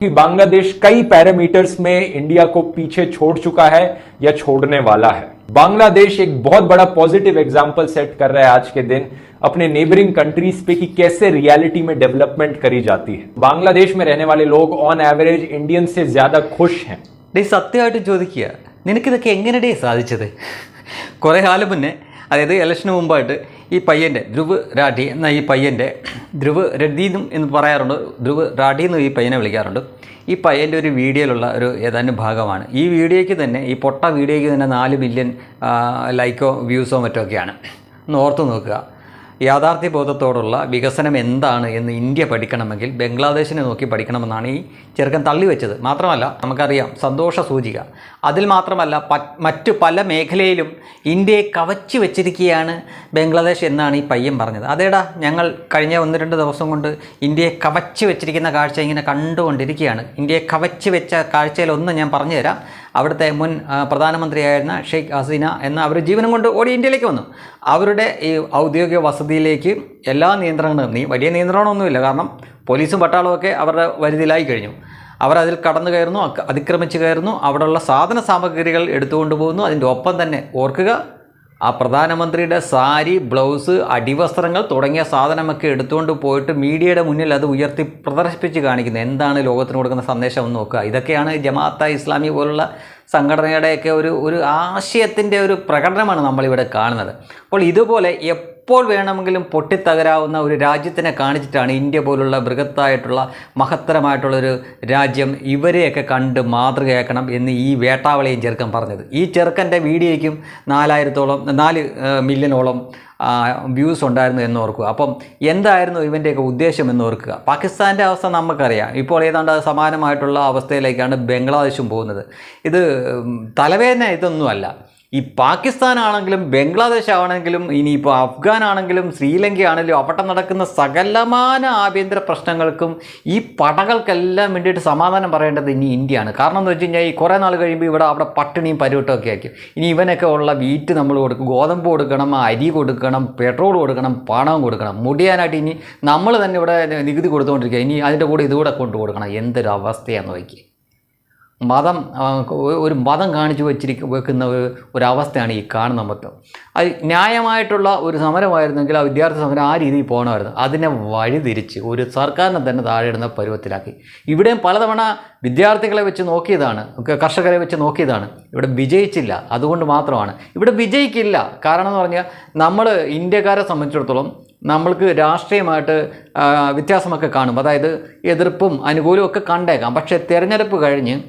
कि बांग्लादेश कई पैरामीटर्स में इंडिया को पीछे छोड़ चुका है या छोड़ने वाला है बांग्लादेश एक बहुत बड़ा पॉजिटिव एग्जाम्पल सेट कर रहा है आज के दिन अपने नेबरिंग कंट्रीज पे कि कैसे रियलिटी में डेवलपमेंट करी जाती है बांग्लादेश में रहने वाले लोग ऑन एवरेज इंडियन से ज्यादा खुश हैं ഡേ സത്യമായിട്ട് ചോദിക്കുക നിനക്കിതൊക്കെ എങ്ങനെടേ സാധിച്ചത് കുറേ കാലം മുന്നേ അതായത് ഇലക്ഷന് മുമ്പായിട്ട് ഈ പയ്യന്റെ ധ്രുവ് രാഠി എന്ന ഈ പയ്യന്റെ ധ്രുവ് രഡീന്നും എന്ന് പറയാറുണ്ട് ധ്രുവ് രാഠി എന്ന് ഈ പയ്യനെ വിളിക്കാറുണ്ട്. ഈ പയ്യന്റെ ഒരു വീഡിയോയിലുള്ള ഒരു ഏതാനും ഭാഗമാണ്. ഈ വീഡിയോയ്ക്ക് തന്നെ ഈ പൊട്ട വീഡിയോയ്ക്ക് തന്നെ നാല് മില്യൺ ലൈക്കോ വ്യൂസോ മറ്റോ ഒക്കെയാണ് ഒന്ന് ഓർത്ത് നോക്കുക. യാഥാർത്ഥ്യബോധത്തോടുള്ള വികസനം എന്താണ് എന്ന് ഇന്ത്യ പഠിക്കണമെങ്കിൽ ബംഗ്ലാദേശിനെ നോക്കി പഠിക്കണമെന്നാണ് ഈ ചെറുക്കൻ തള്ളിവെച്ചത് മാത്രമല്ല നമുക്കറിയാം സന്തോഷ സൂചിക. അതിൽ മാത്രമല്ല മറ്റു പല മേഖലയിലും ഇന്ത്യയെ കവച്ചു വെച്ചിരിക്കുകയാണ് ബംഗ്ലാദേശ് എന്നാണ് ഈ പയ്യൻ പറഞ്ഞത്. അതേടാ ഞങ്ങൾ കഴിഞ്ഞ ഒന്ന് രണ്ട് ദിവസം കൊണ്ട് ഇന്ത്യയെ കവച്ചു വെച്ചിരിക്കുന്ന കാഴ്ച ഇങ്ങനെ കണ്ടുകൊണ്ടിരിക്കുകയാണ്. ഇന്ത്യയെ കവച്ചു വെച്ച കാഴ്ചയിലൊന്ന് ഞാൻ പറഞ്ഞുതരാം. അവിടുത്തെ മുൻ പ്രധാനമന്ത്രിയായിരുന്ന ഷെയ്ഖ് ഹസീന എന്ന അവർ ജീവനം കൊണ്ട് ഓടി ഇന്ത്യയിലേക്ക് വന്നു. അവരുടെ ഈ ഔദ്യോഗിക വസതിയിലേക്ക് എല്ലാ നിയന്ത്രണങ്ങളും നീ വലിയ നിയന്ത്രണമൊന്നുമില്ല. കാരണം പോലീസും പട്ടാളവും ഒക്കെ അവരുടെ വരുതിയിലായി കഴിഞ്ഞു. അവർ അതിൽ കടന്നു കയറുന്നു അതിക്രമിച്ച് കയറുന്നു. അവിടെയുള്ള സാധന സാമഗ്രികൾ എടുത്തുകൊണ്ട് പോകുന്നു. അതിന്റെ ഒപ്പം തന്നെ ഓർക്കുക ആ പ്രധാനമന്ത്രിയുടെ സാരി ബ്ലൗസ് അടിവസ്ത്രങ്ങൾ തുടങ്ങിയ സാധനമൊക്കെ എടുത്തുകൊണ്ട് പോയിട്ട് മീഡിയയുടെ മുന്നിൽ അത് ഉയർത്തി പ്രദർശിപ്പിച്ച് കാണിക്കുന്നത് എന്താണ് ലോകത്തിന് കൊടുക്കുന്ന സന്ദേശം എന്ന് നോക്കുക. ഇതൊക്കെയാണ് ജമാഅത്ത ഇസ്ലാമി പോലുള്ള സംഘടനയുടെയൊക്കെ ഒരു ഒരു ആശയത്തിന്റെ ഒരു പ്രകടനമാണ് നമ്മളിവിടെ കാണുന്നത്. അപ്പോൾ ഇതുപോലെ എപ്പോൾ വേണമെങ്കിലും പൊട്ടിത്തകരാവുന്ന ഒരു രാജ്യത്തിനെ കാണിച്ചിട്ടാണ് ഇന്ത്യ പോലുള്ള ബൃഹത്തായിട്ടുള്ള മഹത്തരമായിട്ടുള്ളൊരു രാജ്യം ഇവരെയൊക്കെ കണ്ട് മാതൃകയാക്കണം എന്ന് ഈ വേട്ടാവളിയും ചെറുക്കൻ പറഞ്ഞത്. ഈ ചെറുക്കന്റെ വീഡിയോയ്ക്കും നാലായിരത്തോളം നാല് മില്യനോളം വ്യൂസ് ഉണ്ടായിരുന്നു എന്ന് ഓർക്കുക. അപ്പം എന്തായിരുന്നു ഇവന്റെയൊക്കെ ഉദ്ദേശം എന്ന് ഓർക്കുക. പാകിസ്ഥാന്റെ അവസ്ഥ നമുക്കറിയാം. ഇപ്പോൾ ഏതാണ്ട് സമാനമായിട്ടുള്ള അവസ്ഥയിലേക്കാണ് ബംഗ്ലാദേശും പോകുന്നത്. ഇത് തലവേദന ഇതൊന്നുമല്ല. ഈ പാകിസ്ഥാൻ ആണെങ്കിലും ബംഗ്ലാദേശ് ആണെങ്കിലും ഇനിയിപ്പോൾ അഫ്ഗാൻ ആണെങ്കിലും ശ്രീലങ്ക ആണെങ്കിലും അവിടെ നടക്കുന്ന സകലമാന ആഭ്യന്തര പ്രശ്നങ്ങൾക്കും ഈ പടകൾക്കെല്ലാം വേണ്ടിയിട്ട് സമാധാനം പറയേണ്ടത് ഇനി ഇന്ത്യയാണ്. കാരണം എന്ന് വെച്ച് കഴിഞ്ഞാൽ ഈ കുറേ നാൾ കഴിയുമ്പോൾ ഇവിടെ അവിടെ പട്ടിണിയും പരുവട്ടമൊക്കെ ആയിരിക്കും. ഇനി ഇവനൊക്കെ ഉള്ള വീറ്റ് നമ്മൾ കൊടുക്കും. ഗോതമ്പ് കൊടുക്കണം അരി കൊടുക്കണം പെട്രോൾ കൊടുക്കണം പണം കൊടുക്കണം. മുടിയാനായിട്ട് ഇനി നമ്മൾ തന്നെ ഇവിടെ നികുതി കൊടുത്തുകൊണ്ടിരിക്കുക. ഇനി അതിന്റെ കൂടെ ഇതുകൂടെ കൊണ്ടു കൊടുക്കണം എന്തൊരു അവസ്ഥയാണെന്ന് നോക്കി മതം ഒരു മതം കാണിച്ചു വെച്ചിരിക്ക വെക്കുന്ന ഒരു അവസ്ഥയാണ് ഈ കാണുന്ന മൊത്തം അത് ന്യായമായിട്ടുള്ള ഒരു സമരമായിരുന്നെങ്കിൽ ആ വിദ്യാർത്ഥി സമരം ആ രീതിയിൽ പോകണമായിരുന്നു. അതിനെ വഴിതിരിച്ച് ഒരു സർക്കാരിനെ തന്നെ താഴെയിടുന്ന പരുവത്തിലാക്കി. ഇവിടെയും പലതവണ വിദ്യാർത്ഥികളെ വെച്ച് നോക്കിയതാണ് കർഷകരെ വെച്ച് നോക്കിയതാണ്. ഇവിടെ വിജയിച്ചില്ല അതുകൊണ്ട് മാത്രമാണ്. ഇവിടെ വിജയിക്കില്ല. കാരണം എന്ന് പറഞ്ഞാൽ നമ്മൾ ഇന്ത്യക്കാരെ സംബന്ധിച്ചിടത്തോളം നമ്മൾക്ക് രാഷ്ട്രീയമായിട്ട് വ്യത്യാസമൊക്കെ കാണും. അതായത് എതിർപ്പും അനുകൂലവും ഒക്കെ കണ്ടേക്കാം. പക്ഷേ തിരഞ്ഞെടുപ്പ് കഴിഞ്ഞ്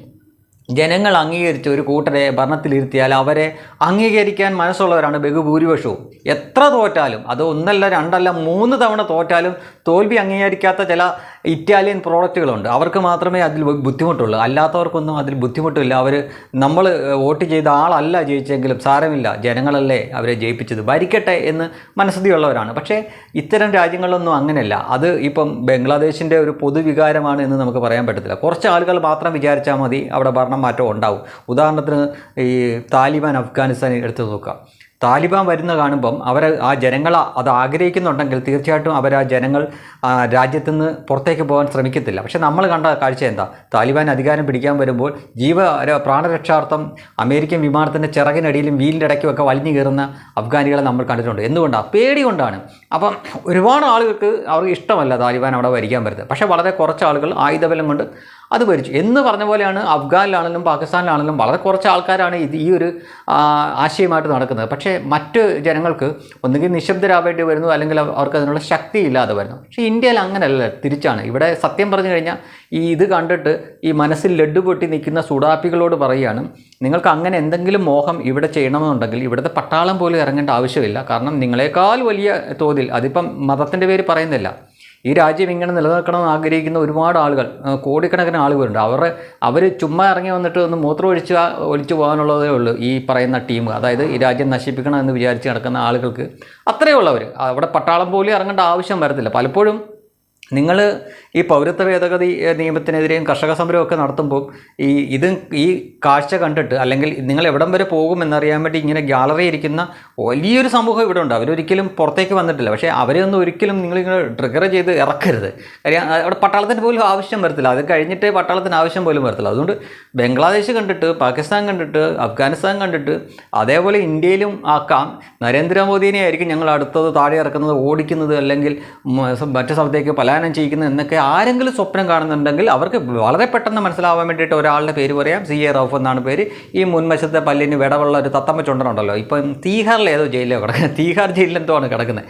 ജനങ്ങൾ അംഗീകരിച്ച ഒരു കൂട്ടരെ ഭരണത്തിലിരുത്തിയാൽ അവരെ അംഗീകരിക്കാൻ മനസ്സുള്ളവരാണ് ബഹുഭൂരിപക്ഷവും. എത്ര തോറ്റാലും അത് ഒന്നല്ല രണ്ടല്ല മൂന്ന് തവണ തോറ്റാലും തോൽവി അംഗീകരിക്കാത്ത ചില ഇറ്റാലിയൻ പ്രോഡക്റ്റുകളുണ്ട്. അവർക്ക് മാത്രമേ അതിൽ ബുദ്ധിമുട്ടുള്ളൂ. അല്ലാത്തവർക്കൊന്നും അതിൽ ബുദ്ധിമുട്ടില്ല. അവർ നമ്മൾ വോട്ട് ചെയ്ത ആളല്ല ജയിച്ചെങ്കിലും സാരമില്ല. ജനങ്ങളല്ലേ അവരെ ജയിപ്പിച്ചത്. ഭരിക്കട്ടെ എന്ന് മനസ്ഥിതിയുള്ളവരാണ് പക്ഷേ ഇത്തരം രാജ്യങ്ങളിലൊന്നും അങ്ങനെയല്ല. അത് ഇപ്പം ബംഗ്ലാദേശിന്റെ ഒരു പൊതുവികാരമാണ് എന്ന് നമുക്ക് പറയാൻ പറ്റത്തില്ല. കുറച്ച് ആളുകൾ മാത്രം വിചാരിച്ചാൽ മതി അവിടെ ഭരണം മാറ്റം ഉണ്ടാവും. ഉദാഹരണത്തിന് ഈ താലിബാൻ അഫ്ഗാനിസ്ഥാൻ എടുത്തു നോക്കാം. താലിബാൻ വരുന്ന കാണുമ്പം അവർ ആ ജനങ്ങൾ അത് ആഗ്രഹിക്കുന്നുണ്ടെങ്കിൽ തീർച്ചയായിട്ടും അവർ ആ ജനങ്ങൾ രാജ്യത്തുനിന്ന് രാജ്യത്ത് നിന്ന് പുറത്തേക്ക് പോകാൻ ശ്രമിക്കത്തില്ല. പക്ഷെ നമ്മൾ കണ്ട കാഴ്ച എന്താ? താലിബാൻ അധികാരം പിടിക്കാൻ വരുമ്പോൾ ജീവ പ്രാണരക്ഷാർത്ഥം അമേരിക്കൻ വിമാനത്തിന്റെ ചിറകിനടിയിലും വീലിന്റെ ഇടയ്ക്കുമൊക്കെ വലിഞ്ഞു കയറുന്ന അഫ്ഗാനികളെ നമ്മൾ കണ്ടിട്ടുണ്ട്. എന്തുകൊണ്ടാണ് പേടി കൊണ്ടാണ്. അപ്പം ഒരുപാട് ആളുകൾക്ക് അവർക്ക് ഇഷ്ടമല്ല താലിബാൻ അവിടെ വരിക്കാൻ വരുന്നത്. പക്ഷേ വളരെ കുറച്ച് ആളുകൾ ആയുധബലം കൊണ്ട് അത് ഭരിച്ചു. എന്ന് പറഞ്ഞ പോലെയാണ് അഫ്ഗാനിലാണെങ്കിലും പാകിസ്ഥാനിലാണെങ്കിലും വളരെ കുറച്ച് ആൾക്കാരാണ് ഇത് ഈ ഒരു ആശയമായിട്ട് നടക്കുന്നത്. പക്ഷേ മറ്റ് ജനങ്ങൾക്ക് ഒന്നുകിൽ നിശബ്ദരാവേണ്ടി വരുന്നു അല്ലെങ്കിൽ അവർക്ക് അതിനുള്ള ശക്തി ഇല്ലാതെ വരുന്നു. പക്ഷേ ഇന്ത്യയിൽ അങ്ങനെയല്ല തിരിച്ചാണ്. ഇവിടെ സത്യം പറഞ്ഞു കഴിഞ്ഞാൽ ഈ ഇത് കണ്ടിട്ട് ഈ മനസ്സിൽ ലഡ്ഡു പൊട്ടി നിൽക്കുന്ന സുഡാപ്പികളോട് പറയുകയാണ് നിങ്ങൾക്ക് അങ്ങനെ എന്തെങ്കിലും മോഹം ഇവിടെ ചെയ്യണമെന്നുണ്ടെങ്കിൽ ഇവിടുത്തെ പട്ടാളം പോലും ഇറങ്ങേണ്ട ആവശ്യമില്ല. കാരണം നിങ്ങളെക്കാൾ വലിയ തോതിൽ അതിപ്പം മതത്തിന്റെ പേര് പറയുന്നില്ല. ഈ രാജ്യം ഇങ്ങനെ നിലനിൽക്കണമെന്ന് ആഗ്രഹിക്കുന്ന ഒരുപാട് ആളുകൾ കോടിക്കണക്കിന് ആളുകളുണ്ട്. അവരുടെ അവർ ചുമ്മാ ഇറങ്ങി വന്നിട്ട് ഒന്ന് മൂത്രം ഒഴിച്ച് ഒഴിച്ചു പോകാനുള്ളതേ ഉള്ളൂ ഈ പറയുന്ന ടീം. അതായത് ഈ രാജ്യം നശിപ്പിക്കണം എന്ന് വിചാരിച്ച് നടക്കുന്ന ആളുകൾക്ക് അത്രയേ ഉള്ളവർ അവിടെ പട്ടാളം പോലും ഇറങ്ങേണ്ട ആവശ്യം വരത്തില്ല. പലപ്പോഴും നിങ്ങൾ ഈ പൗരത്വ ഭേദഗതി നിയമത്തിനെതിരെയും കർഷക സമരമൊക്കെ നടത്തുമ്പോൾ ഈ ഇത് ഈ കാഴ്ച കണ്ടിട്ട് അല്ലെങ്കിൽ നിങ്ങൾ എവിടം വരെ പോകുമെന്നറിയാൻ വേണ്ടി ഇങ്ങനെ ഗ്യാലറി ഇരിക്കുന്ന വലിയൊരു സമൂഹം ഇവിടെ ഉണ്ട്. അവരൊരിക്കലും പുറത്തേക്ക് വന്നിട്ടില്ല. പക്ഷേ അവരെയൊന്നും ഒരിക്കലും നിങ്ങളിങ്ങനെ ട്രിഗർ ചെയ്ത് ഇറക്കരുത്. കാര്യം അവിടെ പട്ടാളത്തിന് പോലും ആവശ്യം വരത്തില്ല. അത് കഴിഞ്ഞിട്ട് പട്ടാളത്തിന് ആവശ്യം പോലും വരത്തില്ല. അതുകൊണ്ട് ബംഗ്ലാദേശ് കണ്ടിട്ട് പാകിസ്ഥാൻ കണ്ടിട്ട് അഫ്ഗാനിസ്ഥാൻ കണ്ടിട്ട് അതേപോലെ ഇന്ത്യയിലും ആക്കാം. നരേന്ദ്രമോദിനെ ആയിരിക്കും ഞങ്ങൾ അടുത്തത് താഴെ ഇറക്കുന്നത് ഓടിക്കുന്നത് അല്ലെങ്കിൽ മറ്റു സ്ഥലത്തേക്ക് പലായനം ചെയ്യിക്കുന്നത് എന്നൊക്കെ ആരെങ്കിലും സ്വപ്നം കാണുന്നുണ്ടെങ്കിൽ അവർക്ക് വളരെ പെട്ടെന്ന് മനസ്സിലാവാൻ വേണ്ടിയിട്ട് ഒരാളുടെ പേര് പറയാം. സി എ റൌഫ് എന്നാണ് പേര്. ഈ മുൻവശത്തെ പല്ലിന് വിടവുള്ള ഒരു തത്തമ്മ ചുണ്ടനുണ്ടല്ലോ. ഇപ്പം തീഹാറിൽ ഏതോ ജയിലിലോ കിടക്കുന്നത് തീഹാർ ജയിലിൽ എന്തോ ആണ് കിടക്കുന്നത്?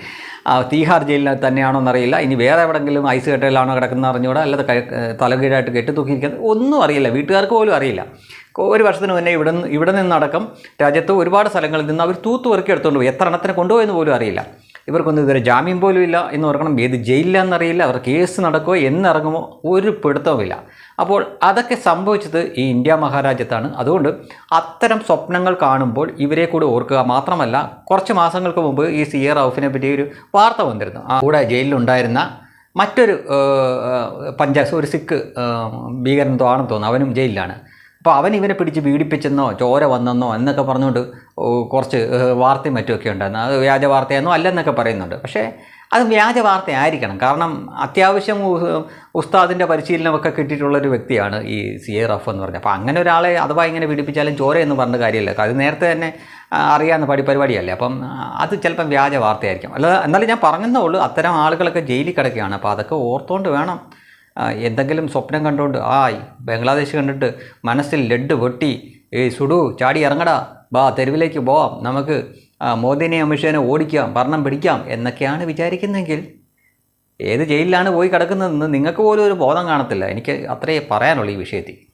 ആ തീഹാർ ജയിലിൽ തന്നെയാണോ എന്നറിയില്ല. ഇനി വേറെ എവിടെങ്കിലും ഐസ് കെട്ടയിലാണോ കിടക്കുന്നത് അറിഞ്ഞുകൂടാ. അല്ലാതെ കഴ- തലകീഴായിട്ട് കെട്ടി തൂക്കിയിരിക്കുന്നത് ഒന്നും അറിയില്ല. വീട്ടുകാർക്ക് പോലും അറിയില്ല. ഒരു വർഷത്തിന് മുന്നേ ഇവിടെ ഇവിടെ നിന്നടക്കം രാജ്യത്ത് ഒരുപാട് സ്ഥലങ്ങളിൽ നിന്ന് അവർ തൂത്ത് പെറുക്കി എടുത്തുകൊണ്ട് പോയി. എത്ര എണ്ണത്തിന് കൊണ്ടുപോയെന്ന് പോലും അറിയില്ല. ഇവർക്കൊന്നും ഇതുവരെ ജാമ്യം പോലും ഇല്ല എന്ന് ഓർക്കണം. ഏത് ജയിലിലാണെന്നറിയില്ല അവർ കേസ് നടക്കുമോ എന്നിറങ്ങുമോ ഒരു പിടുത്തവുമില്ല അപ്പോൾ അതൊക്കെ സംഭവിച്ചത് ഈ ഇന്ത്യ മഹാരാജ്യത്താണ്. അതുകൊണ്ട് അത്തരം സ്വപ്നങ്ങൾ കാണുമ്പോൾ ഇവരെ കൂടി ഓർക്കുക മാത്രമല്ല കുറച്ച് മാസങ്ങൾക്ക് മുമ്പ് ഈ സി എ റൌഫിനെ പറ്റി ഒരു വാർത്ത വന്നിരുന്നു. ആ കൂടെ ജയിലിലുണ്ടായിരുന്ന മറ്റൊരു പഞ്ചാസ് ഒരു സിഖ് ഭീകരൻ ആണെന്ന് തോന്നുന്നു. അവനും ജയിലിലാണ്. അപ്പോൾ അവൻ ഇവനെ പിടിച്ച് പീഡിപ്പിച്ചെന്നോ ചോര വന്നെന്നോ എന്നൊക്കെ പറഞ്ഞുകൊണ്ട് കുറച്ച് വാർത്തയും മറ്റുമൊക്കെ ഉണ്ടായിരുന്നു. അത് വ്യാജ വാർത്തയെന്നോ അല്ലെന്നൊക്കെ പറയുന്നുണ്ട്. പക്ഷേ അത് വ്യാജ വാർത്ത ആയിരിക്കണം കാരണം അത്യാവശ്യം ഉസ്താദിന്റെ പരിശീലനമൊക്കെ കിട്ടിയിട്ടുള്ളൊരു വ്യക്തിയാണ് ഈ സി എ റഫ് എന്ന് പറഞ്ഞത്. അപ്പോൾ അങ്ങനെ ഒരാളെ അഥവാ ഇങ്ങനെ പീഡിപ്പിച്ചാലും ചോര എന്ന് പറഞ്ഞ കാര്യമല്ല. അത് നേരത്തെ തന്നെ അറിയാവുന്ന പടി പരിപാടിയല്ലേ അപ്പം അത് ചിലപ്പം വ്യാജ വാർത്തയായിരിക്കും. അല്ല എന്നാലും ഞാൻ പറഞ്ഞതേ ഉള്ളൂ അത്തരം ആളുകളൊക്കെ ജയിലിൽ കിടക്കുകയാണ്. അപ്പോൾ അതൊക്കെ ഓർത്തുകൊണ്ട് വേണം എന്തെങ്കിലും സ്വപ്നം കണ്ടുകൊണ്ട് ആ ബംഗ്ലാദേശ് കണ്ടിട്ട് മനസ്സിൽ ലഡ് വെട്ടി ഏയ് സുഡു ചാടി ഇറങ്ങടാ. ബാ തെരുവിലേക്ക് പോവാം. നമുക്ക് മോദിനെ അമിഷേനെ ഓടിക്കാം ഭരണം പിടിക്കാം എന്നൊക്കെയാണ് വിചാരിക്കുന്നതെങ്കിൽ ഏത് ജയിലിലാണ് പോയി കിടക്കുന്നതെന്ന് നിങ്ങൾക്ക് പോലും ഒരു ബോധം കാണത്തില്ല. എനിക്ക് അത്രയേ പറയാനുള്ളൂ ഈ വിഷയത്തിൽ.